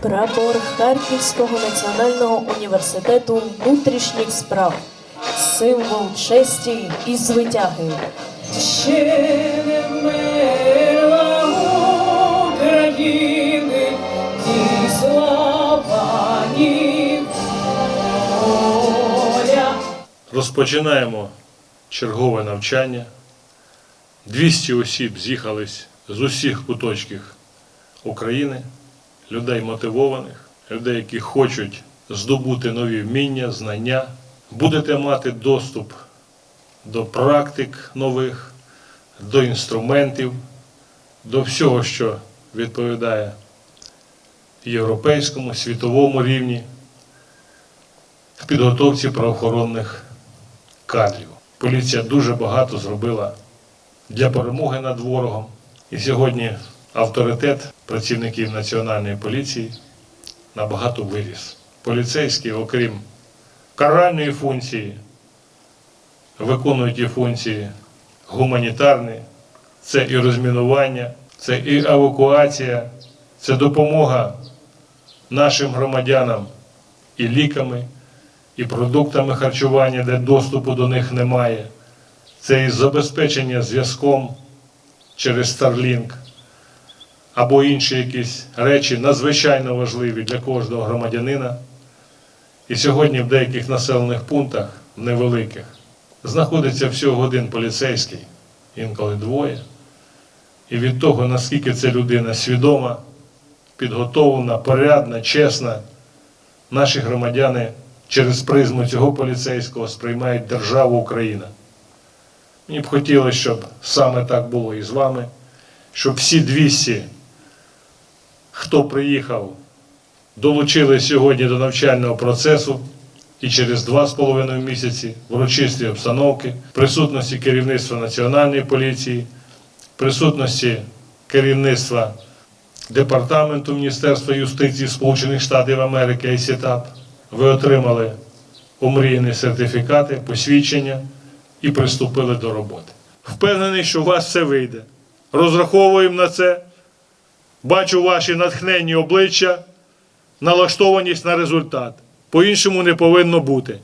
Прапор Харківського національного університету внутрішніх справ. Символ честі і звитяги. Ще не вмерла України, ні слава. Розпочинаємо чергове навчання. 200 осіб з'їхались з усіх куточків України, людей мотивованих, людей, які хочуть здобути нові вміння, знання. Будете мати доступ до практик нових, до інструментів, до всього, що відповідає європейському, світовому рівні в підготовці правоохоронних кадрів. Поліція дуже багато зробила для перемоги над ворогом. І сьогодні авторитет працівників Національної поліції набагато виріс. Поліцейські, окрім каральної функції, виконують і функції гуманітарні, це і розмінування, це і евакуація, це допомога нашим громадянам і ліками, і продуктами харчування, де доступу до них немає. Це і забезпечення зв'язком через Starlink або інші якісь речі надзвичайно важливі для кожного громадянина. І сьогодні в деяких населених пунктах, невеликих, знаходиться всього один поліцейський, інколи двоє. І від того, наскільки ця людина свідома, підготовлена, порядна, чесна, наші громадяни через призму цього поліцейського сприймають державу Україна. Мені б хотілося, щоб саме так було і з вами, щоб всі 200, хто приїхав, долучили сьогодні до навчального процесу і через два з половиною місяці в урочистій обстановки, присутності керівництва Національної поліції, присутності керівництва Департаменту Міністерства юстиції Сполучених Штатів Америки ІСІТАП, ви отримали омріяні сертифікати, посвідчення і приступили до роботи. Впевнений, що у вас все вийде. Розраховуємо на це. Бачу ваші натхненні обличчя, налаштованість на результат. По-іншому не повинно бути.